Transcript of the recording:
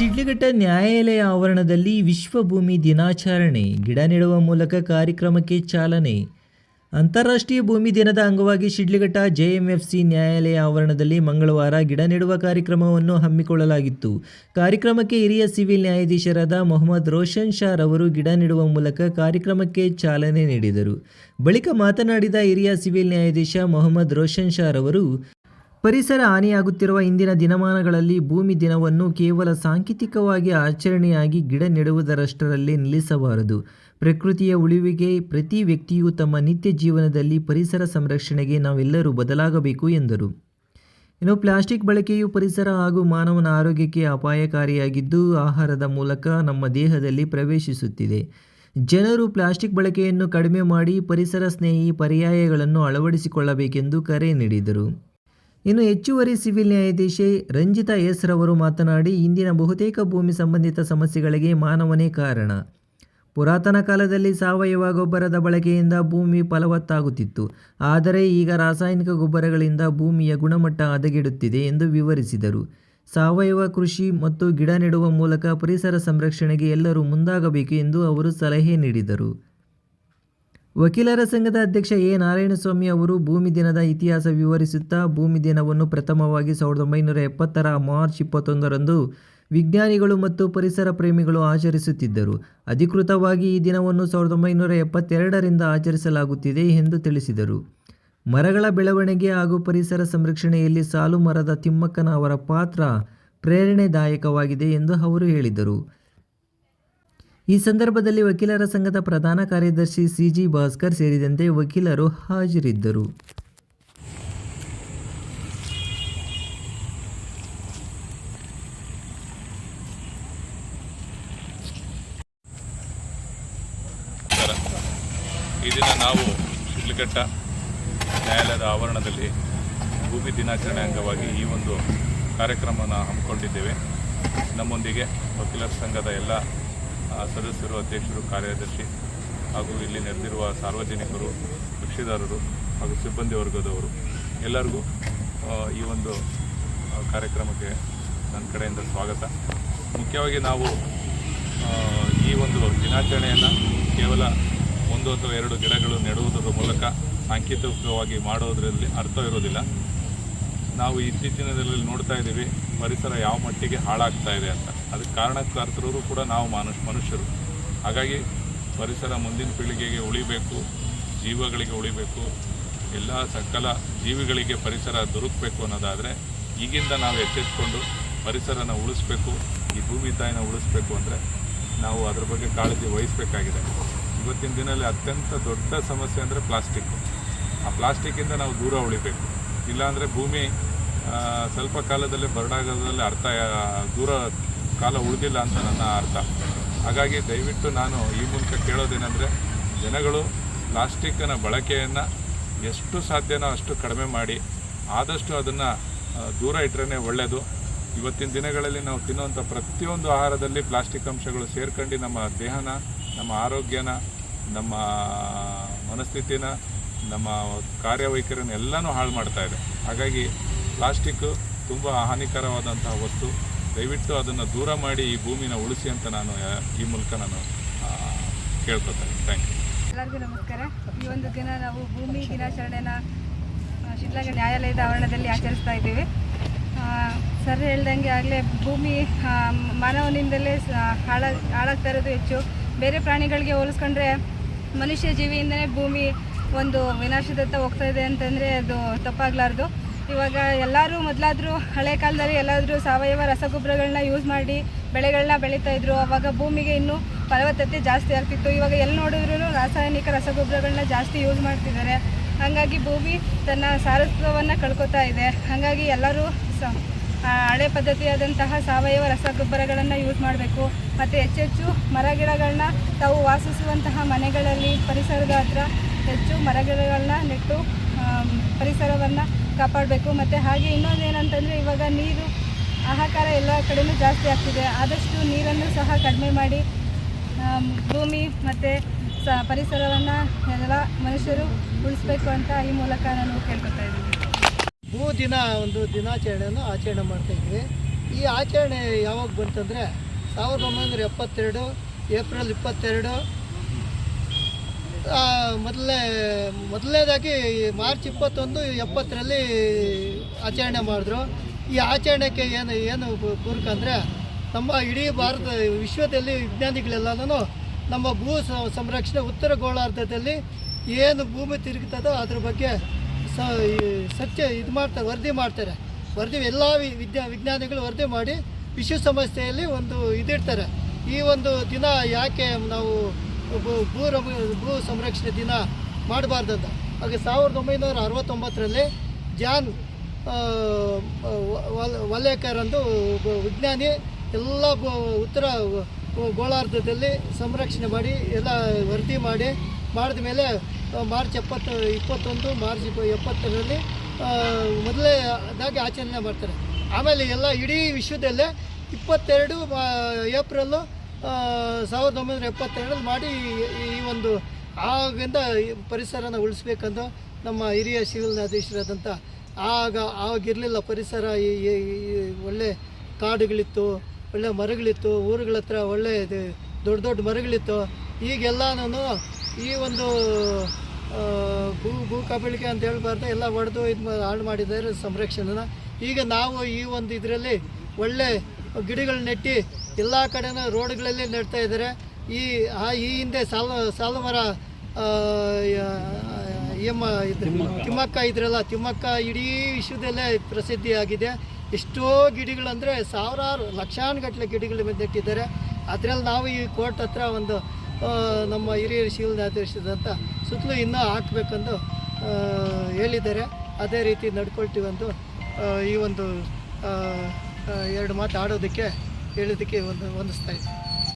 ಶಿಡ್ಲಘಟ್ಟ ನ್ಯಾಯಾಲಯ ಆವರಣದಲ್ಲಿ ವಿಶ್ವಭೂಮಿ ದಿನಾಚರಣೆ, ಗಿಡ ನೆಡುವ ಮೂಲಕ ಕಾರ್ಯಕ್ರಮಕ್ಕೆ ಚಾಲನೆ. ಅಂತಾರಾಷ್ಟ್ರೀಯ ಭೂಮಿ ದಿನದ ಅಂಗವಾಗಿ ಶಿಡ್ಲಘಟ್ಟ ಜೆಎಂಎಫ್ಸಿ ನ್ಯಾಯಾಲಯ ಆವರಣದಲ್ಲಿ ಮಂಗಳವಾರ ಗಿಡ ನೆಡುವ ಕಾರ್ಯಕ್ರಮವನ್ನು ಹಮ್ಮಿಕೊಳ್ಳಲಾಗಿತ್ತು. ಕಾರ್ಯಕ್ರಮಕ್ಕೆ ಹಿರಿಯ ಸಿವಿಲ್ ನ್ಯಾಯಾಧೀಶರಾದ ಮೊಹಮ್ಮದ್ ರೋಷನ್ ಶಾ ರವರು ಗಿಡ ನೆಡುವ ಮೂಲಕ ಕಾರ್ಯಕ್ರಮಕ್ಕೆ ಚಾಲನೆ ನೀಡಿದರು. ಬಳಿಕ ಮಾತನಾಡಿದ ಹಿರಿಯ ಸಿವಿಲ್ ನ್ಯಾಯಾಧೀಶ ಮೊಹಮ್ಮದ್ ರೋಷನ್ ಶಾ ರವರು ಪರಿಸರ ಹಾನಿಯಾಗುತ್ತಿರುವ ಇಂದಿನ ದಿನಮಾನಗಳಲ್ಲಿ ಭೂಮಿ ದಿನವನ್ನು ಕೇವಲ ಸಾಂಕೇತಿಕವಾಗಿ ಆಚರಣೆಯಾಗಿ ಗಿಡ ನೆಡುವುದರಷ್ಟರಲ್ಲೇ ನಿಲ್ಲಿಸಬಾರದು. ಪ್ರಕೃತಿಯ ಉಳಿವಿಗೆ ಪ್ರತಿ ವ್ಯಕ್ತಿಯು ತಮ್ಮ ನಿತ್ಯ ಜೀವನದಲ್ಲಿ ಪರಿಸರ ಸಂರಕ್ಷಣೆಗೆ ನಾವೆಲ್ಲರೂ ಬದಲಾಗಬೇಕು, ಎಂದರು. ಇನ್ನು ಪ್ಲಾಸ್ಟಿಕ್ ಬಳಕೆಯು ಪರಿಸರ ಹಾಗೂ ಮಾನವನ ಆರೋಗ್ಯಕ್ಕೆ ಅಪಾಯಕಾರಿಯಾಗಿದ್ದು, ಆಹಾರದ ಮೂಲಕ ನಮ್ಮ ದೇಹದಲ್ಲಿ ಪ್ರವೇಶಿಸುತ್ತಿದೆ. ಜನರು ಪ್ಲಾಸ್ಟಿಕ್ ಬಳಕೆಯನ್ನು ಕಡಿಮೆ ಮಾಡಿ ಪರಿಸರ ಸ್ನೇಹಿ ಪರ್ಯಾಯಗಳನ್ನು ಅಳವಡಿಸಿಕೊಳ್ಳಬೇಕೆಂದು ಕರೆ ನೀಡಿದರು. ಇನ್ನು ಹೆಚ್ಚುವರಿ ಸಿವಿಲ್ ನ್ಯಾಯಾಧೀಶೆ ರಂಜಿತಾ ಎಸ್ ರವರು ಮಾತನಾಡಿ, ಇಂದಿನ ಬಹುತೇಕ ಭೂಮಿ ಸಂಬಂಧಿತ ಸಮಸ್ಯೆಗಳಿಗೆ ಮಾನವನೇ ಕಾರಣ. ಪುರಾತನ ಕಾಲದಲ್ಲಿ ಸಾವಯವ ಗೊಬ್ಬರದ ಬಳಕೆಯಿಂದ ಭೂಮಿ ಫಲವತ್ತಾಗುತ್ತಿತ್ತು. ಆದರೆ ಈಗ ರಾಸಾಯನಿಕ ಗೊಬ್ಬರಗಳಿಂದ ಭೂಮಿಯ ಗುಣಮಟ್ಟ ಹದಗೆಡುತ್ತಿದೆ ಎಂದು ವಿವರಿಸಿದರು. ಸಾವಯವ ಕೃಷಿ ಮತ್ತು ಗಿಡ ನೆಡುವ ಮೂಲಕ ಪರಿಸರ ಸಂರಕ್ಷಣೆಗೆ ಎಲ್ಲರೂ ಮುಂದಾಗಬೇಕು ಎಂದು ಅವರು ಸಲಹೆ ನೀಡಿದರು. ವಕೀಲರ ಸಂಘದ ಅಧ್ಯಕ್ಷ ಎ. ನಾರಾಯಣಸ್ವಾಮಿ ಅವರು ಭೂಮಿ ದಿನದ ಇತಿಹಾಸ ವಿವರಿಸುತ್ತಾ, ಭೂಮಿ ದಿನವನ್ನು ಪ್ರಥಮವಾಗಿ ಸಾವಿರದ ಒಂಬೈನೂರ ಎಪ್ಪತ್ತರ ಮಾರ್ಚ್ ಇಪ್ಪತ್ತೊಂದರಂದು ವಿಜ್ಞಾನಿಗಳು ಮತ್ತು ಪರಿಸರ ಪ್ರೇಮಿಗಳು ಆಚರಿಸುತ್ತಿದ್ದರು. ಅಧಿಕೃತವಾಗಿ ಈ ದಿನವನ್ನು ಸಾವಿರದ ಒಂಬೈನೂರ ಎಪ್ಪತ್ತೆರಡರಿಂದ ಆಚರಿಸಲಾಗುತ್ತಿದೆ ಎಂದು ತಿಳಿಸಿದರು. ಮರಗಳ ಬೆಳವಣಿಗೆ ಹಾಗೂ ಪರಿಸರ ಸಂರಕ್ಷಣೆಯಲ್ಲಿ ಸಾಲು ಮರದ ತಿಮ್ಮಕ್ಕನ ಅವರ ಪಾತ್ರ ಪ್ರೇರಣೆದಾಯಕವಾಗಿದೆ ಎಂದು ಅವರು ಹೇಳಿದರು. ಈ ಸಂದರ್ಭದಲ್ಲಿ ವಕೀಲರ ಸಂಘದ ಪ್ರಧಾನ ಕಾರ್ಯದರ್ಶಿ ಸಿಜಿ ಭಾಸ್ಕರ್ ಸೇರಿದಂತೆ ವಕೀಲರು ಹಾಜರಿದ್ದರು. ನಾವು ಶಿಡ್ಲಘಟ್ಟ ನ್ಯಾಯಾಲಯದ ಆವರಣದಲ್ಲಿ ಭೂಮಿ ದಿನಾಚರಣೆ ಅಂಗವಾಗಿ ಈ ಒಂದು ಕಾರ್ಯಕ್ರಮವನ್ನು ಹಮ್ಮಿಕೊಂಡಿದ್ದೇವೆ. ನಮ್ಮೊಂದಿಗೆ ವಕೀಲರ ಸಂಘದ ಎಲ್ಲ ಸದಸ್ಯರು, ಅಧ್ಯಕ್ಷರು, ಕಾರ್ಯದರ್ಶಿ ಹಾಗೂ ಇಲ್ಲಿ ನೆರೆದಿರುವ ಸಾರ್ವಜನಿಕರು ಕಕ್ಷಿದಾರರು ಹಾಗೂ ಸಿಬ್ಬಂದಿ ವರ್ಗದವರು ಎಲ್ಲರಿಗೂ ಈ ಒಂದು ಕಾರ್ಯಕ್ರಮಕ್ಕೆ ನನ್ನ ಕಡೆಯಿಂದ ಸ್ವಾಗತ. ಮುಖ್ಯವಾಗಿ ನಾವು ಈ ಒಂದು ದಿನಾಚರಣೆಯನ್ನು ಕೇವಲ ಒಂದು ಅಥವಾ ಎರಡು ಗಿಡಗಳು ನೆಡುವುದರ ಮೂಲಕ ಸಾಂಕೇತಿಕವಾಗಿ ಮಾಡೋದರಲ್ಲಿ ಅರ್ಥ ಇರೋದಿಲ್ಲ ನಾವು ಇತ್ತೀಚಿನ ದಿನದಲ್ಲಿ ನೋಡ್ತಾ ಇದ್ದೀವಿ, ಪರಿಸರ ಯಾವ ಮಟ್ಟಿಗೆ ಹಾಳಾಗ್ತಾ ಇದೆ ಅಂತ. ಅದಕ್ಕೆ ಕಾರಣಕರ್ತರು ಕೂಡ ನಾವು ಮಾನು ಮನುಷ್ಯರು. ಹಾಗಾಗಿ ಪರಿಸರ ಮುಂದಿನ ಪೀಳಿಗೆಗೆ ಉಳಿಬೇಕು, ಜೀವಗಳಿಗೆ ಉಳಿಬೇಕು, ಎಲ್ಲ ಸಕಲ ಜೀವಿಗಳಿಗೆ ಪರಿಸರ ದೊರಕಬೇಕು ಅನ್ನೋದಾದರೆ, ಈಗಿಂದ ನಾವು ಎಚ್ಚೆತ್ಕೊಂಡು ಪರಿಸರನ ಉಳಿಸ್ಬೇಕು, ಈ ಭೂಮಿ ತಾಯಿನ ಉಳಿಸ್ಬೇಕು ಅಂದರೆ ನಾವು ಅದ್ರ ಬಗ್ಗೆ ಕಾಳಜಿ ವಹಿಸಬೇಕಾಗಿದೆ. ಇವತ್ತಿನ ದಿನದಲ್ಲಿ ಅತ್ಯಂತ ದೊಡ್ಡ ಸಮಸ್ಯೆ ಅಂದರೆ ಪ್ಲಾಸ್ಟಿಕ್. ಆ ಪ್ಲಾಸ್ಟಿಕ್ಕಿಂದ ನಾವು ದೂರ ಉಳಿಬೇಕು. ಇಲ್ಲಾಂದರೆ ಭೂಮಿ ಸ್ವಲ್ಪ ಕಾಲದಲ್ಲೇ ಬರಡಾಗೋದ್ರಲ್ಲಿ ಅರ್ಥ ದೂರ ಕಾಲ ಉಳಿದಿಲ್ಲ ಅಂತ ನನ್ನ ಅರ್ಥ. ಹಾಗಾಗಿ ದಯವಿಟ್ಟು ನಾನು ಈ ಮೂಲಕ ಕೇಳೋದೇನೆಂದರೆ, ಜನಗಳು ಪ್ಲಾಸ್ಟಿಕ್ಕಿನ ಬಳಕೆಯನ್ನು ಎಷ್ಟು ಸಾಧ್ಯನೋ ಅಷ್ಟು ಕಡಿಮೆ ಮಾಡಿ, ಆದಷ್ಟು ಅದನ್ನು ದೂರ ಇಟ್ಟರೆ ಒಳ್ಳೆಯದು ಇವತ್ತಿನ ದಿನಗಳಲ್ಲಿ ನಾವು ತಿನ್ನುವಂಥ ಪ್ರತಿಯೊಂದು ಆಹಾರದಲ್ಲಿ ಪ್ಲಾಸ್ಟಿಕ್ ಅಂಶಗಳು ಸೇರ್ಕೊಂಡು ನಮ್ಮ ದೇಹನ, ನಮ್ಮ ಆರೋಗ್ಯನ, ನಮ್ಮ ಮನಸ್ಥಿತಿನ, ನಮ್ಮ ಕಾರ್ಯವೈಖರಿನ ಎಲ್ಲನೂ ಹಾಳು ಮಾಡ್ತಾ ಹಾಗಾಗಿ ಪ್ಲಾಸ್ಟಿಕ್ ತುಂಬ ಹಾನಿಕರವಾದಂತಹ ವಸ್ತು. ದಯವಿಟ್ಟು ಅದನ್ನು ದೂರ ಮಾಡಿ ಈ ಭೂಮಿನ ಉಳಿಸಿ ಅಂತ ನಾನು ಈ ಮೂಲಕ ನಾನು ಕೇಳ್ಕೊತೇನೆ. ಥ್ಯಾಂಕ್ ಯು ಎಲ್ಲರಿಗೂ ನಮಸ್ಕಾರ. ಈ ಒಂದು ದಿನ ನಾವು ಭೂಮಿ ದಿನಾಚರಣೆನ ಶಿಡ್ಲಾಗ ನ್ಯಾಯಾಲಯದ ಆವರಣದಲ್ಲಿ ಆಚರಿಸ್ತಾ ಇದ್ದೀವಿ. ಸರ್ ಹೇಳ್ದಂಗೆ ಆಗಲೇ ಭೂಮಿ ಮಾನವನಿಂದಲೇ ಹಾಳ ಹಾಳಾಗ್ತಾ ಇರೋದು ಹೆಚ್ಚು. ಬೇರೆ ಪ್ರಾಣಿಗಳಿಗೆ ಹೋಲಿಸ್ಕೊಂಡ್ರೆ ಮನುಷ್ಯ ಜೀವಿಯಿಂದನೇ ಭೂಮಿ ಒಂದು ವಿನಾಶದತ್ತ ಹೋಗ್ತಾ ಇದೆ ಅಂತಂದರೆ ಅದು ತಪ್ಪಾಗಲಾರ್ದು. ಇವಾಗ ಎಲ್ಲರೂ ಮೊದಲಾದರೂ ಹಳೆ ಕಾಲದಲ್ಲಿ ಎಲ್ಲಾದರೂ ಸಾವಯವ ರಸಗೊಬ್ಬರಗಳನ್ನ ಯೂಸ್ ಮಾಡಿ ಬೆಳೆಗಳನ್ನ ಬೆಳೀತಾ ಇದ್ರು. ಅವಾಗ ಭೂಮಿಗೆ ಇನ್ನೂ ಫಲವತ್ತತೆ ಜಾಸ್ತಿ ಆಗ್ತಿತ್ತು. ಇವಾಗ ಎಲ್ಲಿ ನೋಡಿದ್ರು ರಾಸಾಯನಿಕ ರಸಗೊಬ್ಬರಗಳನ್ನ ಜಾಸ್ತಿ ಯೂಸ್ ಮಾಡ್ತಿದ್ದಾರೆ. ಹಾಗಾಗಿ ಭೂಮಿ ತನ್ನ ಸಾರತ್ವವನ್ನು ಕಳ್ಕೊತಾ ಇದೆ. ಹಾಗಾಗಿ ಎಲ್ಲರೂ ಸ ಹಳೆ ಪದ್ಧತಿಯಾದಂತಹ ಸಾವಯವ ರಸಗೊಬ್ಬರಗಳನ್ನು ಯೂಸ್ ಮಾಡಬೇಕು. ಮತ್ತು ಹೆಚ್ಚೆಚ್ಚು ಮರಗಿಡಗಳನ್ನ ತಾವು ವಾಸಿಸುವಂತಹ ಮನೆಗಳಲ್ಲಿ ಪರಿಸರದ ಹತ್ರ ಹೆಚ್ಚು ಮರಗಿಡಗಳನ್ನ ನೆಟ್ಟು ಪರಿಸರವನ್ನು ಕಾಪಾಡಬೇಕು. ಮತ್ತು ಹಾಗೆ ಇನ್ನೊಂದು ಏನಂತಂದರೆ ಇವಾಗ ನೀರು, ಆಹಾಕಾರ ಎಲ್ಲ ಕಡೆಯೂ ಜಾಸ್ತಿ ಆಗ್ತಿದೆ. ಆದಷ್ಟು ನೀರನ್ನು ಸಹ ಕಡಿಮೆ ಮಾಡಿ ಭೂಮಿ ಮತ್ತು ಸ, ಪರಿಸರವನ್ನು ಎಲ್ಲ ಮನುಷ್ಯರು ಉಳಿಸ್ಬೇಕು ಅಂತ ಈ ಮೂಲಕ ನಾನು ಕೇಳ್ಕೊತಾ ಇದ್ದೀನಿ. ಭೂ ದಿನ ಒಂದು ದಿನಾಚರಣೆಯನ್ನು ಆಚರಣೆ ಮಾಡ್ತಾ ಇದ್ವಿ. ಈ ಆಚರಣೆ ಯಾವಾಗ ಬಂತಂದರೆ ಸಾವಿರದ ಒಂಬೈನೂರ ಎಪ್ಪತ್ತೆರಡು, ಏಪ್ರಿಲ್ ಇಪ್ಪತ್ತೆರಡು ಮೊದಲನೇ ಮೊದಲನೇದಾಗಿ ಮಾರ್ಚ್ ಇಪ್ಪತ್ತೊಂದು, ಎಪ್ಪತ್ತರಲ್ಲಿ ಆಚರಣೆ ಮಾಡಿದ್ರು. ಈ ಆಚರಣೆಗೆ ಏನು ಏನು ಪೂರಕ ಅಂದರೆ, ನಮ್ಮ ಇಡೀ ಭಾರತ, ವಿಶ್ವದಲ್ಲಿ ವಿಜ್ಞಾನಿಗಳೆಲ್ಲನೂ ನಮ್ಮ ಭೂ ಸಂರಕ್ಷಣೆ, ಉತ್ತರ ಗೋಳಾರ್ಧದಲ್ಲಿ ಏನು ಭೂಮಿ ತಿರುಗುತ್ತದೋ ಅದ್ರ ಬಗ್ಗೆ ಸ ಸತ್ಯ ಇದು ಮಾಡ್ತಾರೆ ವರದಿ ಮಾಡ್ತಾರೆ. ವರದಿ ಎಲ್ಲ ವಿದ್ಯಾ, ವಿಜ್ಞಾನಿಗಳು ವರದಿ ಮಾಡಿ ವಿಶ್ವಸಂಸ್ಥೆಯಲ್ಲಿ ಒಂದು ಇದಿಡ್ತಾರೆ. ಈ ಒಂದು ದಿನ ಯಾಕೆ ನಾವು ಭೂ- ಭೂ ಸಂರಕ್ಷಣೆ ದಿನ ಮಾಡಬಾರ್ದಂತ. ಹಾಗೆ ಸಾವಿರದ ಒಂಬೈನೂರ ಅರವತ್ತೊಂಬತ್ತರಲ್ಲಿ ಜಾನ್ ವಲೇಕರ್ ಅಂದು ವಿಜ್ಞಾನಿ ಎಲ್ಲ ಉತ್ತರ ಗೋಳಾರ್ಧದಲ್ಲಿ ಸಂರಕ್ಷಣೆ ಮಾಡಿ ಎಲ್ಲ ವರದಿ ಮಾಡಿ, ಮಾಡಿದ ಮೇಲೆ ಮಾರ್ಚ್ ಎಪ್ಪತ್ತು, ಇಪ್ಪತ್ತೊಂದು, ಮಾರ್ಚ್ ಎಪ್ಪತ್ತರಲ್ಲಿ ಎಪ್ಪತ್ತರಲ್ಲಿ ಮೊದಲನೇದಾಗಿ ಆಚರಣೆ ಮಾಡ್ತಾರೆ. ಆಮೇಲೆ ಎಲ್ಲ ಇಡೀ ವಿಶ್ವದಲ್ಲೇ ಇಪ್ಪತ್ತೆರಡು ಏಪ್ರಿಲ್ಲು ಸಾವಿರದ ಒಂಬೈನೂರ ಎಪ್ಪತ್ತೆರಡರಲ್ಲಿ ಮಾಡಿ ಈ- ಒಂದು ಆಗಿಂದ ಪರಿಸರನ ಉಳಿಸ್ಬೇಕಂದು ನಮ್ಮ ಹಿರಿಯ ಸಿವಿಲ್ ನ್ಯಾಯಾಧೀಶರಾದಂಥ ಆಗ ಆಗಿರಲಿಲ್ಲ ಪರಿಸರ, ಈ ಒಳ್ಳೆ ಕಾಡುಗಳಿತ್ತು, ಒಳ್ಳೆ ಮರಗಳಿತ್ತು, ಊರುಗಳ ಹತ್ರ ಒಳ್ಳೆ ದೊಡ್ಡ ದೊಡ್ಡ ಮರಗಳಿತ್ತು. ಈಗೆಲ್ಲನೂ ಈ ಒಂದು ಭೂ ಭೂ ಕಬಳಿಕೆ ಅಂತ ಹೇಳ್ಬಾರ್ದು, ಎಲ್ಲ ಒಡೆದು ಇದು ಹಾಳು ಮಾಡಿದ್ದಾರೆ ಸಂರಕ್ಷಣೆನ. ಈಗ ನಾವು ಈ ಒಂದು ಇದರಲ್ಲಿ ಒಳ್ಳೆ ಗಿಡಗಳು ನೆಟ್ಟಿ ಎಲ್ಲ ಕಡೆನೂ ರೋಡ್ಗಳಲ್ಲಿ ನೆಡ್ತಾ ಇದ್ದಾರೆ. ಈ ಆ ಈ ಹಿಂದೆ ಸಾಲ ಸಾಲು ಮರ ಎಮ್ಮ ತಿಮ್ಮಕ್ಕ. ಇದ್ರಲ್ಲ ತಿಮ್ಮಕ್ಕ ಇಡೀ ವಿಶ್ವದಲ್ಲೇ ಪ್ರಸಿದ್ಧಿಯಾಗಿದೆ. ಎಷ್ಟೋ ಗಿಡಗಳಂದರೆ ಸಾವಿರಾರು ಲಕ್ಷಾನುಗಟ್ಟಲೆ ಗಿಡಗಳು ನೆಟ್ಟಿದ್ದಾರೆ ಅದರಲ್ಲಿ ನಾವು ಈ ಕೋರ್ಟ್ ಹತ್ರ ಒಂದು ನಮ್ಮ ಹಿರಿಯ ಶಿವ ನ್ಯಾಯಾಧೀಶದಂತ ಸುತ್ತಲೂ ಇನ್ನೂ ಹಾಕಬೇಕಂದು ಹೇಳಿದ್ದಾರೆ. ಅದೇ ರೀತಿ ನಡ್ಕೊಳ್ತೀವಂದು ಈ ಒಂದು ಎರಡು ಮಾತು ಆಡೋದಕ್ಕೆ ಹೇಳೋದಕ್ಕೆ ಒಂದು ಹೊಂದಿಸ್ತಾ